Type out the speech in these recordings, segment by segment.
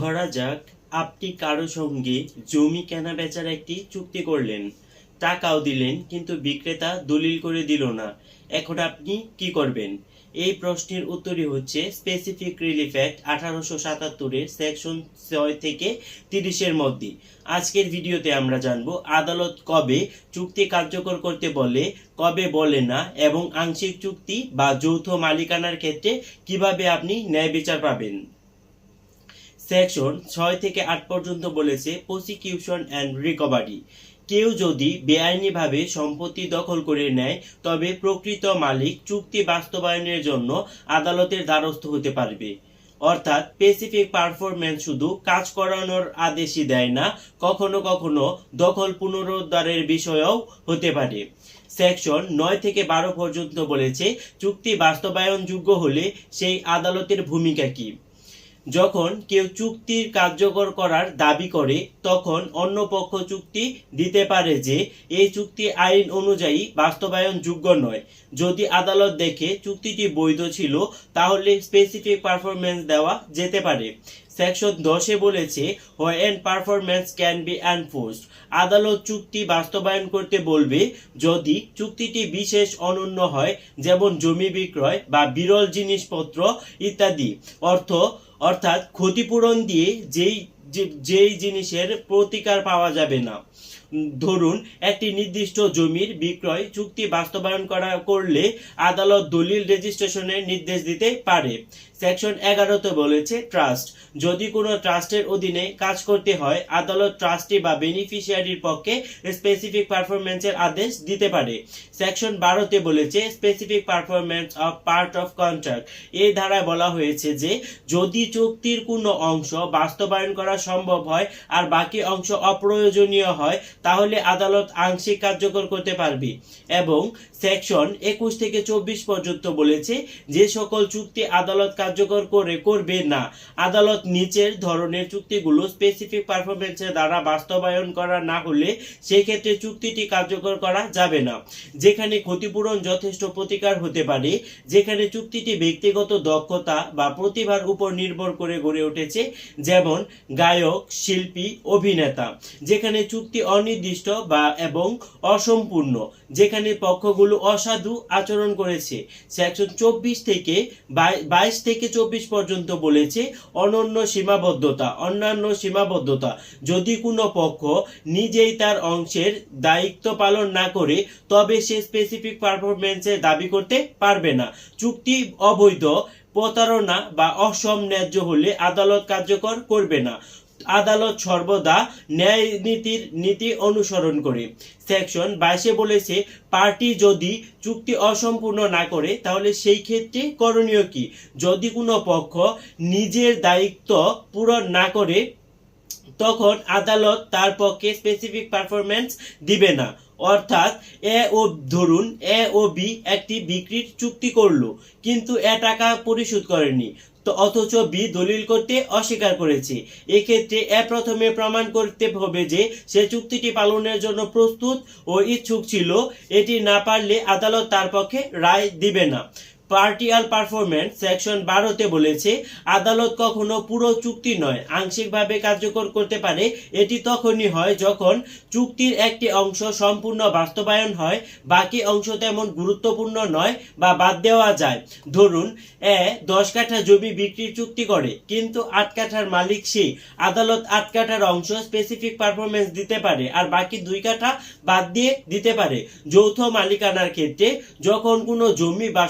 ধরা যাক, আপনি কারও সঙ্গে জমি কেনা বেচার একটি চুক্তি করলেন। টাকাও দিলেন, কিন্তু বিক্রেতা দলিল করে দিল না। এখন আপনি কি করবেন? এই প্রশ্নের উত্তরই হচ্ছে স্পেসিফিক রিলিফ অ্যাক্ট আঠারোশো সাতাত্তরের সেকশন ছয় থেকে তিরিশের মধ্যে। আজকের ভিডিওতে আমরা জানব আদালত কবে চুক্তি কার্যকর করতে বলে, কবে বলে না, এবং আংশিক চুক্তি বা যৌথ মালিকানার ক্ষেত্রে কীভাবে আপনি ন্যায় বিচার পাবেন। সেকশন ছয় থেকে আট পর্যন্ত বলেছে প্রসিকিউশন অ্যান্ড রিকভারি। কেউ যদি বেআইনিভাবে সম্পত্তি দখল করে নেয়, তবে প্রকৃত মালিক চুক্তি বাস্তবায়নের জন্য আদালতের দ্বারস্থ হতে পারবে। অর্থাৎ স্পেসিফিক পারফরম্যান্স শুধু কাজ করানোর আদেশই দেয় না, কখনো কখনো দখল পুনরুদ্ধারের বিষয়েও হতে পারে। সেকশন নয় থেকে বারো পর্যন্ত বলেছে চুক্তি বাস্তবায়নযোগ্য হলে সেই আদালতের ভূমিকা কী? যখন কেউ চুক্তির কার্যকর করার দাবি করে, তখন অন্য পক্ষ চুক্তি দিতে পারে যে, এই চুক্তি আইন অনুযায়ী বাস্তবায়ন যোগ্য নয়। যদি আদালত দেখে চুক্তিটি বৈধ ছিল, তাহলে স্পেসিফিক পারফরমেন্স দেওয়া যেতে পারে। সেকশন দশে বলেছে when performance can be enforced আদালত চুক্তি বাস্তবায়ন করতে বলবে, যদি চুক্তিটি বিশেষ অনন্য হয়, যেমন জমি বিক্রয় বা বিরল জিনিসপত্র ইত্যাদি। অর্থ, অর্থাৎ ক্ষতিপূরণ দিয়ে যেই যেই জিনিসের প্রতিকার পাওয়া যাবে না। ধরুন, একটি নির্দিষ্ট জমির বিক্রয় চুক্তি বাস্তবায়ন করা করলে আদালত দলিল রেজিস্ট্রেশনের নির্দেশ দিতে পারে। সেকশন এগারোতে বলেছে, ট্রাস্ট। যদি কোনো ট্রাস্টের অধীনে কাজ করতে হয়, আদালত ট্রাস্টি বা বেনিফিশিয়ারির পক্ষে স্পেসিফিক পারফরমেন্সের আদেশ দিতে পারে। সেকশন বারোতে বলেছে specific performance of part of contract এই ধারায় বলা হয়েছে যে, যদি চুক্তির কোনো অংশ বাস্তবায়ন করা সম্ভব হয় আর বাকি অংশ অপ্রয়োজনীয় হয় তাহলে আদালত আংশিক কার্যকর করতে পারবে। এবং সেকশন একুশ থেকে চব্বিশ পর্যন্ত বলেছে যে সকল চুক্তি আদালত কার্যকর করে করবে না। আদালত নিচের ধরনের চুক্তিগুলো স্পেসিফিক পারফরমেন্সের দ্বারা বাস্তবায়ন করা না হলে সেক্ষেত্রে চুক্তিটি কার্যকর করা যাবে না। যেখানে ক্ষতিপূরণ যথেষ্ট প্রতিকার হতে পারে, যেখানে চুক্তিটি ব্যক্তিগত দক্ষতা বা প্রতিভার উপর নির্ভর করে গড়ে উঠেছে, যেমন গায়ক, শিল্পী, অভিনেতা। যেখানে চুক্তি অনির্দিষ্ট বা এবং অসম্পূর্ণ, যেখানে পক্ষগুলো অসাধু আচরণ করেছে। সেকশন চব্বিশ থেকে বাইশ থেকে চব্বিশ পর্যন্ত বলেছে অনন্য সীমাবদ্ধতা, অন্যান্য সীমাবদ্ধতা। যদি কোনো পক্ষ নিজেই তার অংশের দায়িত্ব পালন না করে, তবে সে স্পেসিফিক পারফরমেন্সের দাবি করতে পারবে না। চুক্তি অবৈধ, প্রতারণা বা অসম ন্যায্য হলে আদালত কার্যকর করবে না। আদালত সর্বদা ন্যায় নীতির নীতি অনুসরণ করে। সেকশন বাইশে বলেছে, পার্টি যদি চুক্তি অসম্পূর্ণ না করে, তাহলে সেই ক্ষেত্রে করণীয় কি? যদি কোনো পক্ষ নিজের দায়িত্ব পূরণ না করে, তখন আদালত তার পক্ষে স্পেসিফিক পারফরমেন্স দিবে না। অর্থাৎ এ ও ধরুন এ ও বি একটি বিক্রির চুক্তি করল, কিন্তু এ টাকা পরিশোধ করেনি। তো অথচ বি দলিল করতে অস্বীকার করেছে। এক্ষেত্রে এ প্রথমে প্রমাণ করতে হবে যে সে চুক্তিটি পালনের জন্য প্রস্তুত ও ইচ্ছুক ছিল। এটি না পারলে আদালত তার পক্ষে রায় দিবে না। পার্টিয়াল পারফরমেন্স সেকশন বারোতে বলেছে, আদালত কখনো পুরো চুক্তি নয়, আংশিকভাবে কার্যকর করতে পারে। এটি তখনই হয় যখন চুক্তির একটি অংশ সম্পূর্ণ বাস্তবায়ন হয়, বাকি অংশ তেমন গুরুত্বপূর্ণ নয় বা বাদ দেওয়া যায়। ধরুন, এ দশ কাঠা জমি বিক্রির চুক্তি করে, কিন্তু আট কাঠার মালিক সে। আদালত আট কাঠার অংশ স্পেসিফিক পারফরমেন্স দিতে পারে আর বাকি দুই কাঠা বাদ দিয়ে দিতে পারে। যৌথ মালিকানার ক্ষেত্রে যখন কোনো জমি বা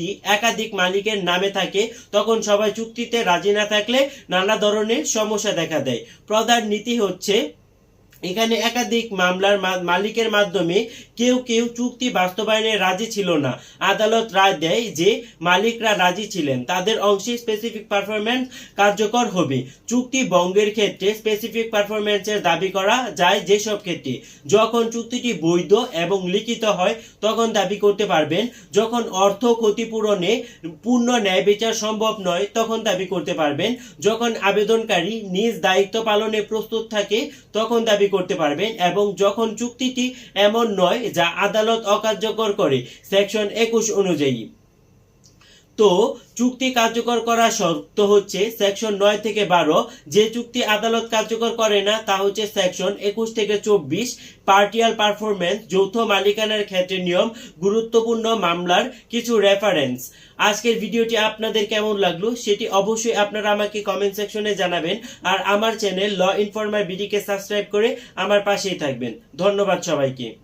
সম্পত্তি একাধিক মালিকের নামে থাকে, তখন সবাই চুক্তিতে রাজি না থাকলে নানা ধরনের সমস্যা দেখা দেয়। প্রধান নীতি হচ্ছে এখানে একাধিক মামলার মালিকের মাধ্যমে কেউ কেউ চুক্তি বাস্তবায়নে রাজি ছিল না। আদালত রায় দেয় যে মালিকরা রাজি ছিলেন। তাদের অংশে স্পেসিফিক পারফরমেন্স কার্যকর হবে। চুক্তি ভঙ্গের ক্ষেত্রে স্পেসিফিক পারফরমেন্সের দাবি করা যায় যেসব ক্ষেত্রে যখন চুক্তিটি বৈধ এবং লিখিত হয়, তখন দাবি করতে পারবেন। যখন অর্থ ক্ষতিপূরণে পূর্ণ ন্যায় বিচার সম্ভব নয়, তখন দাবি করতে পারবেন। যখন আবেদনকারী নিজ দায়িত্ব পালনে প্রস্তুত থাকে, তখন দাবি করতে পারবেন এবং যখন চুক্তিটি এমন নয় যা আদালত অকার্যকর করে সেকশন একুশ অনুযায়ী। তো চুক্তি কার্যকর করা শর্ত হচ্ছে সেকশন নয় থেকে বারো, যে চুক্তি আদালত কার্যকর করে না, তা হচ্ছে সেকশন একুশ থেকে চব্বিশ পার্টিয়াল পারফরমেন্স যৌথ মালিকানার ক্ষেত্রে নিয়ম, গুরুত্বপূর্ণ মামলার কিছু রেফারেন্স আজকের ভিডিওটি আপনাদের কেমন লাগল সেটি অবশ্যই আপনারা আমাকে কমেন্ট সেকশনে জানাবেন আর আমার চ্যানেল ল ইনফরমার বিডিকে সাবস্ক্রাইব করে আমার পাশেই থাকবেন। ধন্যবাদ সবাইকে।